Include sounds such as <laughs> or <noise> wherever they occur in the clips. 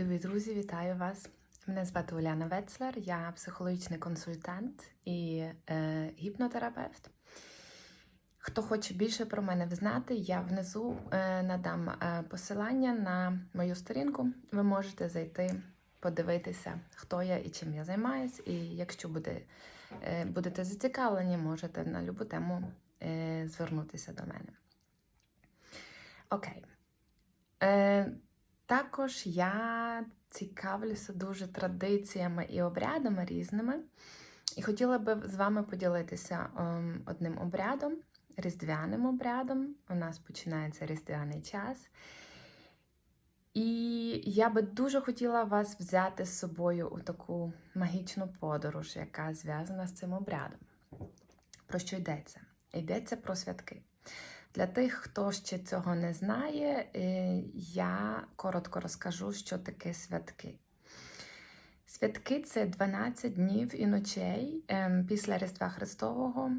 Любі друзі, вітаю вас! Мене звати Уляна Вецлер, я психологічний консультант і е, гіпнотерапевт. Хто хоче більше про мене взнати, я внизу е, надам е, посилання на мою сторінку. Ви можете зайти, подивитися, хто я і чим я займаюсь. І якщо буде, е, будете зацікавлені, можете на любу тему е, звернутися до мене. Окей. Е, також я цікавлюся дуже традиціями і обрядами різними. І хотіла би з вами поділитися ем, одним обрядом, різдвяним обрядом. У нас починається різдвяний час. І я би дуже хотіла вас взяти з собою у таку магічну подорож, яка зв'язана з цим обрядом. Про що йдеться? Йдеться про святки. Для тих, хто ще цього не знає, е, я коротко розкажу, що таке святки. Святки це 12 днів і ночей ем, після Різдва Христового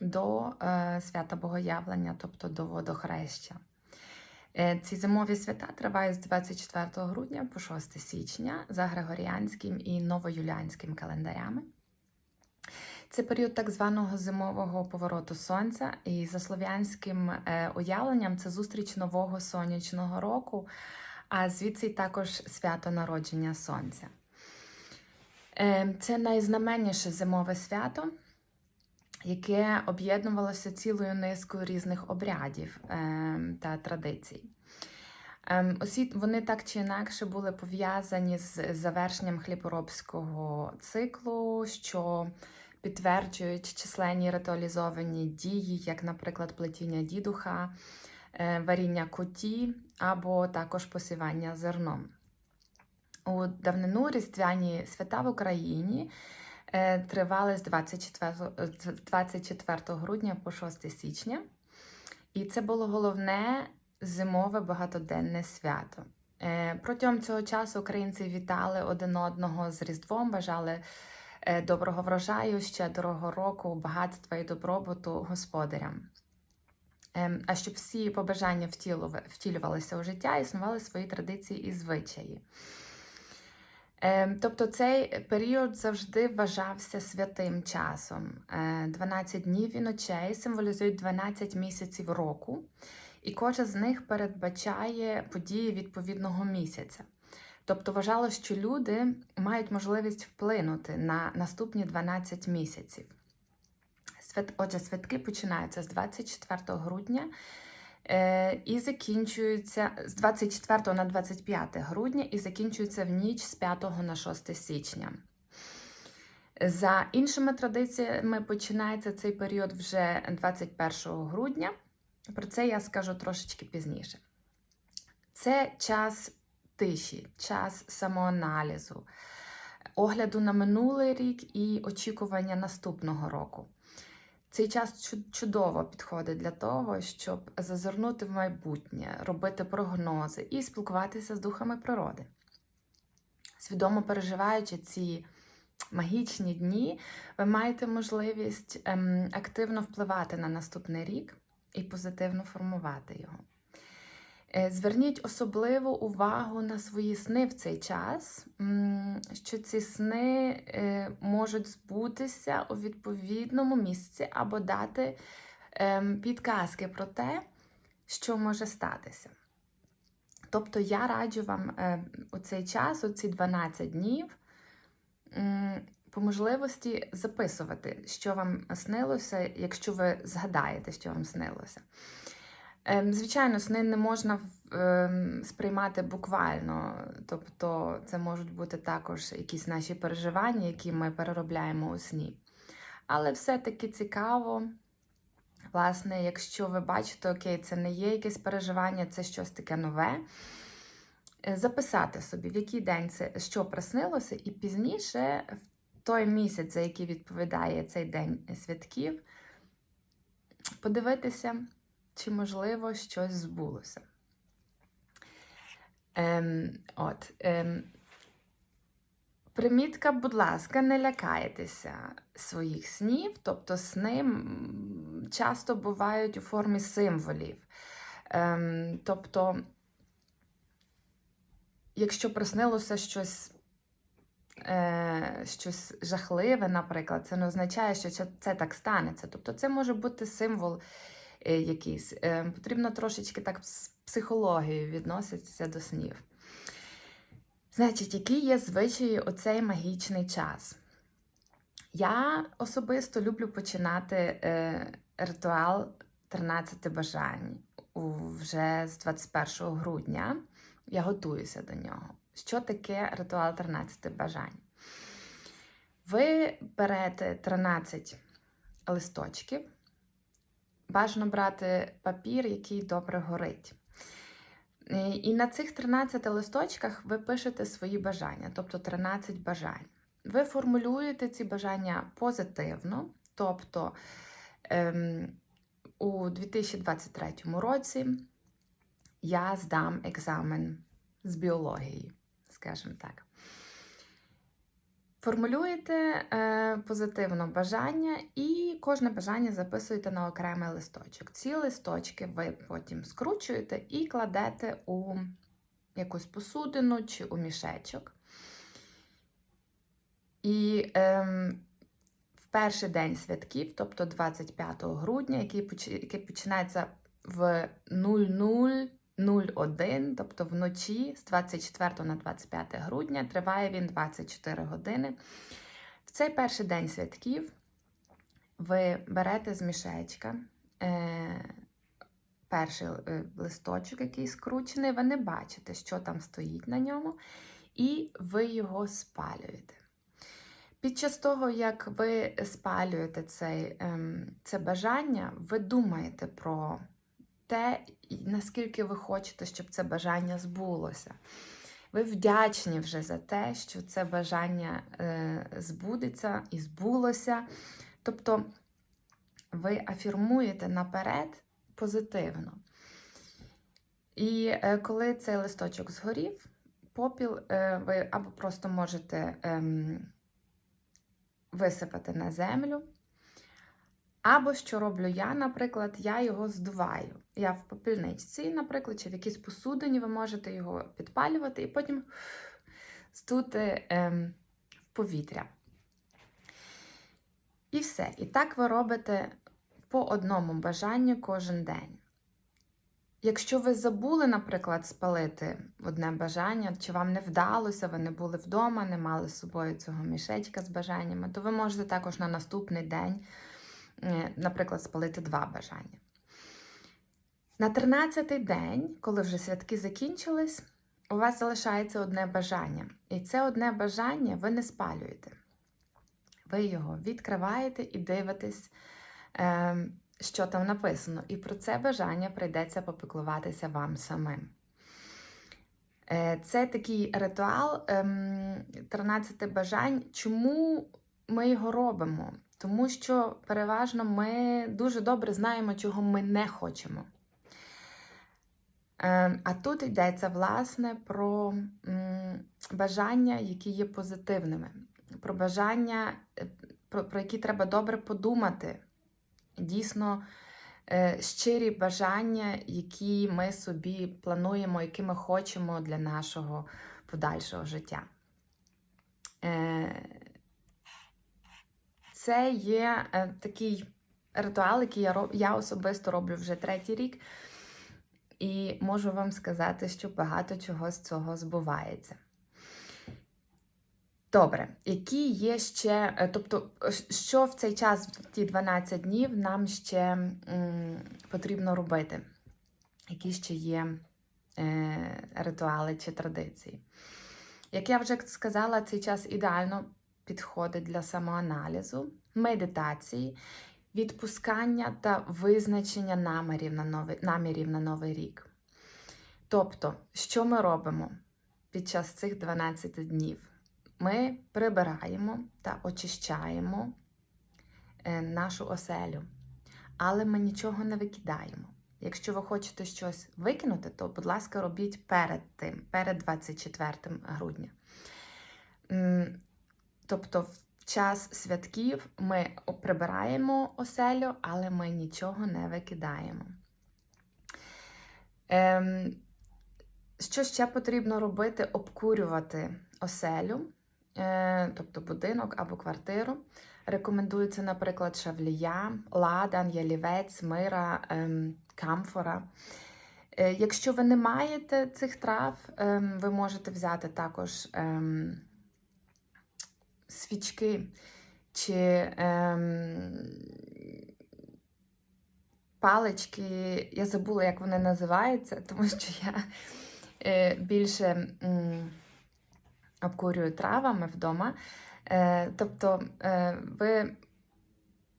до е, свята Богоявлення, тобто до водохреща. Е, Ці зимові свята тривають з 24 грудня по 6 січня за Григоріанським і новоюліанським календарями. Це період так званого зимового повороту сонця, і за слов'янським е, уявленням це зустріч нового сонячного року, а звідси також свято народження сонця. Е, Це найзнаменніше зимове свято, яке об'єднувалося цілою низкою різних обрядів е, та традицій. Усі вони так чи інакше були пов'язані з завершенням хліборобського циклу, що підтверджують численні ритуалізовані дії, як, наприклад, плетіння дідуха, е, варіння коті або також посівання зерном. У давнину різдвяні свята в Україні е, тривали з 24, 24 грудня по 6 січня. І це було головне зимове багатоденне свято. Е, Протягом цього часу українці вітали один одного з Різдвом, бажали доброго врожаю, щедрого року, багатства і добробуту господарям. Ем, А щоб всі побажання втілювалися у життя, існували свої традиції і звичаї. Ем, Тобто цей період завжди вважався святим часом. Е, 12 днів і ночей символізують 12 місяців року, і кожен з них передбачає події відповідного місяця. Тобто вважало, що люди мають можливість вплинути на наступні 12 місяців. Отже, святки починаються з 24 грудня е, і закінчуються з 24 на 25 грудня і закінчуються в ніч з 5 на 6 січня. За іншими традиціями починається цей період вже 21 грудня. Про це я скажу трошечки пізніше. Це час тиші, час самоаналізу, огляду на минулий рік і очікування наступного року. Цей час чудово підходить для того, щоб зазирнути в майбутнє, робити прогнози і спілкуватися з духами природи. Свідомо переживаючи ці магічні дні, ви маєте можливість ем, активно впливати на наступний рік і позитивно формувати його. Е, Зверніть особливу увагу на свої сни в цей час, що ці сни е, можуть збутися у відповідному місці або дати ем, підказки про те, що може статися. Тобто я раджу вам е, у цей час, у ці 12 днів, по можливості записувати, що вам снилося, якщо ви згадаєте, що вам снилося. Ем, Звичайно, сни не можна ем, сприймати буквально, тобто це можуть бути також якісь наші переживання, які ми переробляємо у сні. Але все-таки цікаво, власне, якщо ви бачите, окей, це не є якесь переживання, це щось таке нове. е, Записати собі, в який день це що приснилося, і пізніше, в той місяць, за який відповідає цей день святків, подивитися, чи можливо щось збулося. Ем, от, ем, примітка, будь ласка, не лякайтеся своїх снів, тобто сни часто бувають у формі символів. Ем, тобто якщо приснилося щось, е, щось жахливе, наприклад, це не означає, що це, так станеться. Тобто це може бути символ якийсь. Е, потрібно трошечки так з психологією відноситися до снів. Значить, які є звичаї у цей магічний час? Я особисто люблю починати е, ритуал 13 бажань вже з 21 грудня. Я готуюся до нього. Що таке ритуал 13 бажань? Ви берете 13 листочків. Бажано брати папір, який добре горить. Е, І на цих 13 листочках ви пишете свої бажання, тобто 13 бажань. Ви формулюєте ці бажання позитивно, тобто ем, у 2023 році я здам екзамен з біології, скажімо так. Формулюєте е, позитивно бажання і кожне бажання записуєте на окремий листочок. Ці листочки ви потім скручуєте і кладете у якусь посудину чи у мішечок. І ем, в перший день святків, тобто 25 грудня, який, який починається в 00.01, тобто вночі з 24 на 25 грудня, триває він 24 години. В цей перший день святків ви берете з мішечка е, перший е, листочок, який скручений, ви не бачите, що там стоїть на ньому, і ви його спалюєте. Під час того, як ви спалюєте цей, ем, це бажання, ви думаєте про те, наскільки ви хочете, щоб це бажання збулося. Ви вдячні вже за те, що це бажання е, збудеться і збулося. Тобто ви афірмуєте наперед позитивно. І е, коли цей листочок згорів, попіл е, ви або просто можете ем, висипати на землю. Або що роблю я, наприклад, я його здуваю. Я в попільничці, наприклад, чи в якійсь посудині ви можете його підпалювати і потім здути ем, в повітря. І все. І так ви робите по одному бажанню кожен день. Якщо ви забули, наприклад, спалити одне бажання, чи вам не вдалося, ви не були вдома, не мали з собою цього мішечка з бажаннями, то ви можете також на наступний день, наприклад, спалити два бажання. На 13-й день, коли вже святки закінчились, у вас залишається одне бажання. І це одне бажання ви не спалюєте. Ви його відкриваєте і дивитесь, е, що там написано. І про це бажання прийдеться попіклуватися вам самим. Е, Це такий ритуал ем, 13 бажань. Чому ми його робимо? Тому що переважно ми дуже добре знаємо, чого ми не хочемо. Ем, А тут йдеться, власне, про бажання, які є позитивними, про бажання, е, про, про які треба добре подумати. Дійсно, е, щирі бажання, які ми собі плануємо, які ми хочемо для нашого подальшого життя. Це є е, такий ритуал, який я, я особисто роблю вже третій рік. І можу вам сказати, що багато чого з цього збувається. Добре, які є ще, е, тобто, що в цей час, в ті 12 днів, нам ще м, потрібно робити? Які ще є е, ритуали чи традиції? Як я вже сказала, цей час ідеально підходить для самоаналізу, медитації, відпускання та визначення намірів на новий, намірів на новий рік. Тобто, що ми робимо під час цих 12 днів? Ми прибираємо та очищаємо е, нашу оселю, але ми нічого не викидаємо. Якщо ви хочете щось викинути, то, будь ласка, робіть перед тим, перед 24 грудня. Тобто, в час святків ми прибираємо оселю, але ми нічого не викидаємо. Ем, Що ще потрібно робити? Обкурювати оселю, е, тобто будинок або квартиру. Рекомендується, наприклад, шавлія, ладан, ялівець, мира, ем, камфора. Е, Якщо ви не маєте цих трав, ем, ви можете взяти також ем, свічки чи ем, палички. Я забула, як вони називаються, <laughs> тому що я е, більше м, обкурюю травами вдома. Е, тобто е, ви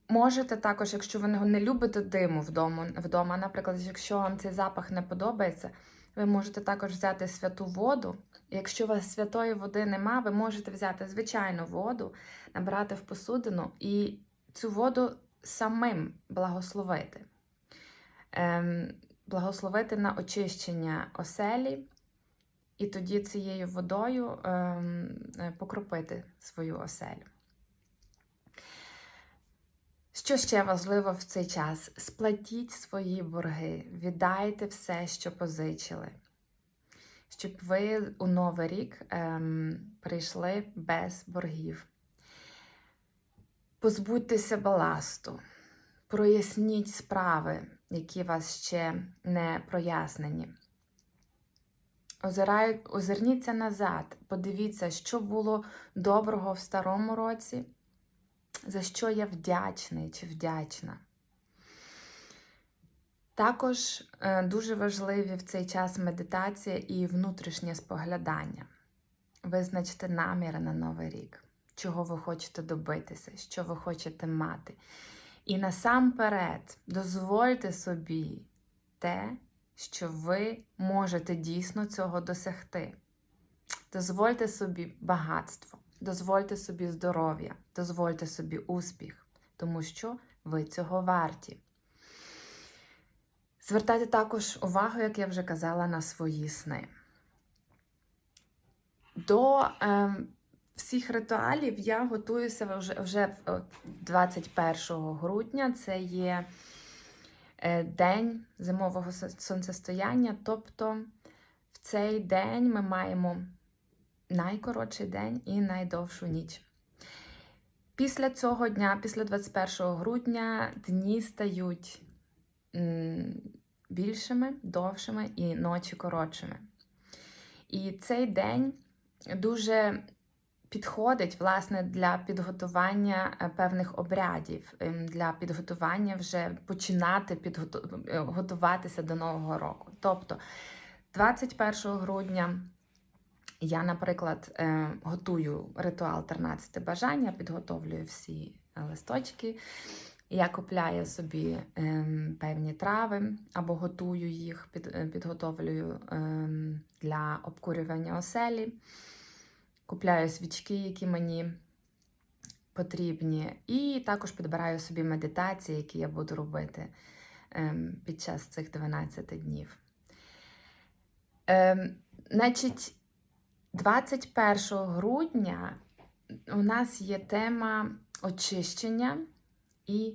можете також, якщо ви не любите диму вдома, вдома, наприклад, якщо вам цей запах не подобається, ви можете також взяти святу воду. Якщо у вас святої води нема, ви можете взяти звичайну воду, набрати в посудину і цю воду самим благословити. Ем, благословити на очищення оселі, і тоді цією водою ем, е, покропити свою оселю. Що ще важливо в цей час? Сплатіть свої борги, віддайте все, що позичили, щоб ви у Новий рік ем, прийшли без боргів. Позбудьтеся баласту, проясніть справи, які вас ще не прояснені. Озираю, озирніться назад, подивіться, що було доброго в старому році, за що я вдячний чи вдячна. Також е, дуже важливі в цей час медитація і внутрішнє споглядання. Визначте наміри на новий рік, чого ви хочете добитися, що ви хочете мати. І насамперед дозвольте собі те, що ви можете дійсно цього досягти. Дозвольте собі багатство, дозвольте собі здоров'я, дозвольте собі успіх, тому що ви цього варті. Звертайте також увагу, як я вже казала, на свої сни. До е, всіх ритуалів я готуюся вже вже 21 грудня. Це є е, день зимового сонцестояння. Тобто в цей день ми маємо найкоротший день і найдовшу ніч. Після цього дня, після 21 грудня, дні стають більшими, довшими і ночі коротшими. І цей день дуже підходить власне для підготування е, певних обрядів, ем, для підготування вже починати підготуватися до Нового року. Тобто 21 грудня. Я, наприклад, е, готую ритуал 13 бажання, підготовлюю всі листочки. Я купляю собі ем, певні трави або готую їх, е, підготовлюю ем, для обкурювання оселі. Купляю свічки, які мені потрібні, і також підбираю собі медитації, які я буду робити ем, під час цих 12 днів. Значить, 21 грудня у нас є тема очищення і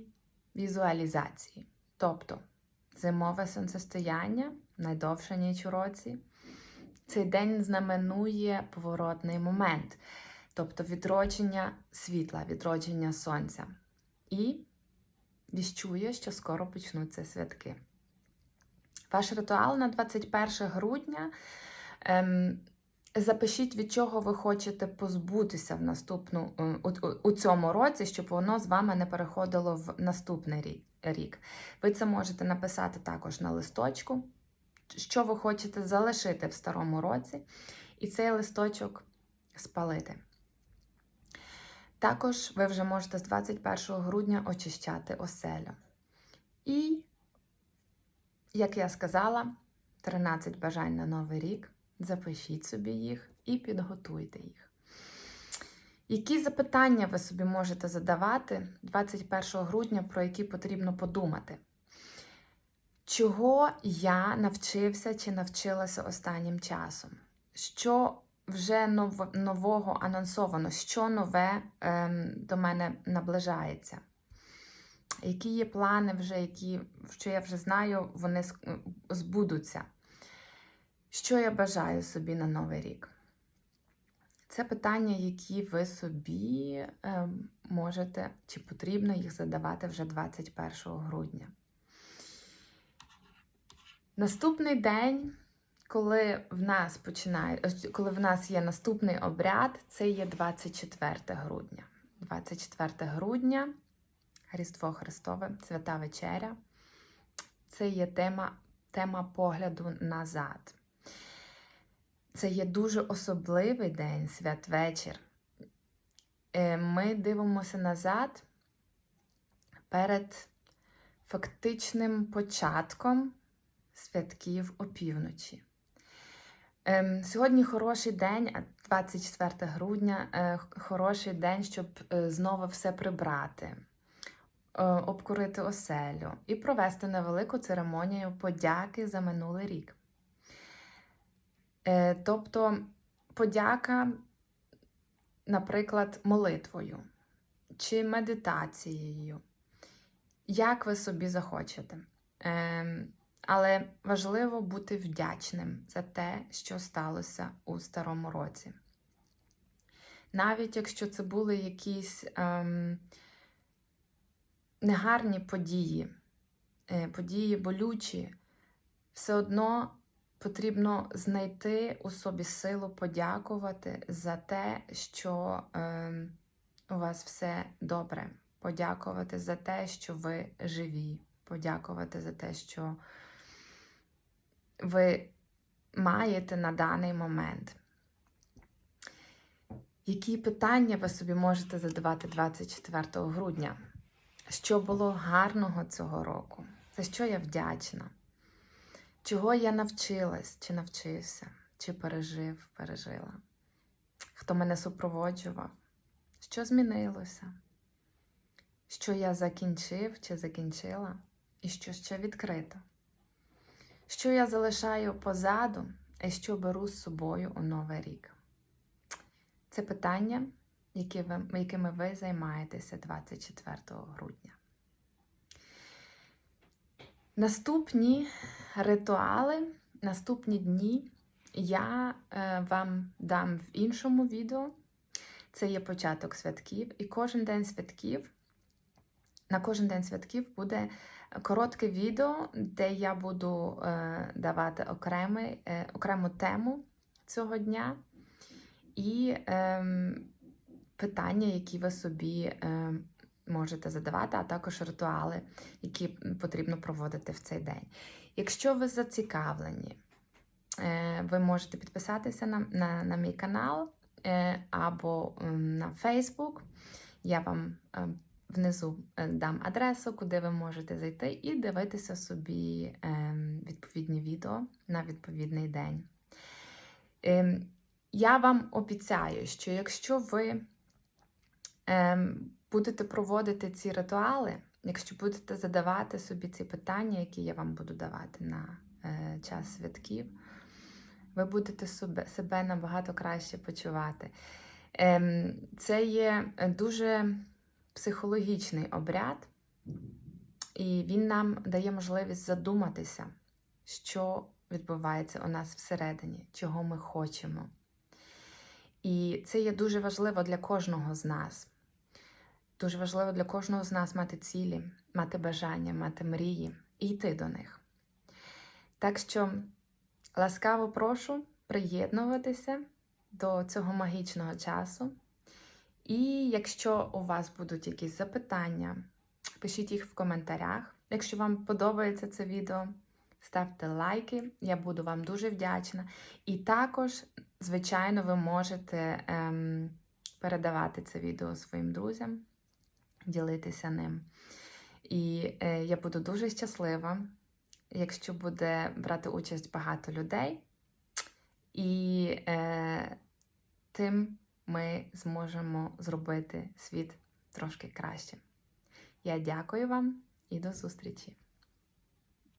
візуалізації. Тобто зимове сонцестояння, найдовша ніч у році. Цей день знаменує поворотний момент, тобто відродження світла, відродження сонця. І віщує, що скоро почнуться святки. Ваш ритуал на 21 грудня. Ем, Запишіть, від чого ви хочете позбутися в наступну, е, у, у цьому році, щоб воно з вами не переходило в наступний рік. Ви це можете написати також на листочку, що ви хочете залишити в старому році, і цей листочок спалити. Також ви вже можете з 21 грудня очищати оселю. І, як я сказала, 13 бажань на новий рік. Запишіть собі їх і підготуйте їх. Які запитання ви собі можете задавати 21 грудня, про які потрібно подумати? Чого я навчився чи навчилася останнім часом? Що вже нового анонсовано, що нове ем, до мене наближається? Які є плани, вже, які, що я вже знаю, вони збудуться? Що я бажаю собі на Новий рік? Це питання, які ви собі е, можете чи потрібно їх задавати вже 21 грудня. Наступний день, коли в нас починає, е, коли в нас є наступний обряд, це є 24 грудня. 24 грудня, Різдво Христове, Свята Вечеря. Це є тема, тема погляду назад. Це є дуже особливий день, святвечір. Е, Ми дивимося назад перед фактичним початком святків опівночі. Ем, Сьогодні хороший день, 24 грудня, е, хороший день, щоб е, знову все прибрати, обкурити оселю і провести невелику церемонію подяки за минулий рік. Е, Тобто подяка, наприклад, молитвою чи медитацією, як ви собі захочете. Ем, Але важливо бути вдячним за те, що сталося у старому році. Навіть якщо це були якісь ем, негарні події, е, події болючі, все одно потрібно знайти у собі силу подякувати за те, що ем, у вас все добре. Подякувати за те, що ви живі. Подякувати за те, що ви маєте на даний момент. Які питання ви собі можете задавати 24 грудня? Що було гарного цього року? За що я вдячна? Чого я навчилась, чи навчився, чи пережив, пережила? Хто мене супроводжував? Що змінилося? Що я закінчив чи закінчила, і що ще відкрито? Що я залишаю позаду, і що беру з собою у новий рік? Це питання, якими ви займаєтеся 24 грудня. Наступні ритуали, наступні дні я е, вам дам в іншому відео. Це є початок святків, і кожен день святків, на кожен день святків буде коротке відео, де я буду е, давати окремий, е, окрему тему цього дня і е, питання, які ви собі е, можете задавати, а також ритуали, які потрібно проводити в цей день. Якщо ви зацікавлені, е, ви можете підписатися на, на, на мій канал е, або на Facebook. Я вам е, внизу дам адресу, куди ви можете зайти і дивитися собі е, відповідні відео на відповідний день. Е, Я вам обіцяю, що якщо ви будете проводити ці ритуали, якщо будете задавати собі ці питання, які я вам буду давати на е, час святків, ви будете себе, себе набагато краще почувати. Ем, Це є дуже психологічний обряд, і він нам дає можливість задуматися, що відбувається у нас всередині, чого ми хочемо. І це є дуже важливо для кожного з нас. Дуже важливо для кожного з нас мати цілі, мати бажання, мати мрії і йти до них. Так що ласкаво прошу приєднуватися до цього магічного часу. І якщо у вас будуть якісь запитання, пишіть їх в коментарях. Якщо вам подобається це відео, ставте лайки, я буду вам дуже вдячна. І також, звичайно, ви можете ем, передавати це відео своїм друзям, ділитися ним. І е, я буду дуже щаслива, якщо буде брати участь багато людей. І е, тим ми зможемо зробити світ трошки краще. Я дякую вам і до зустрічі!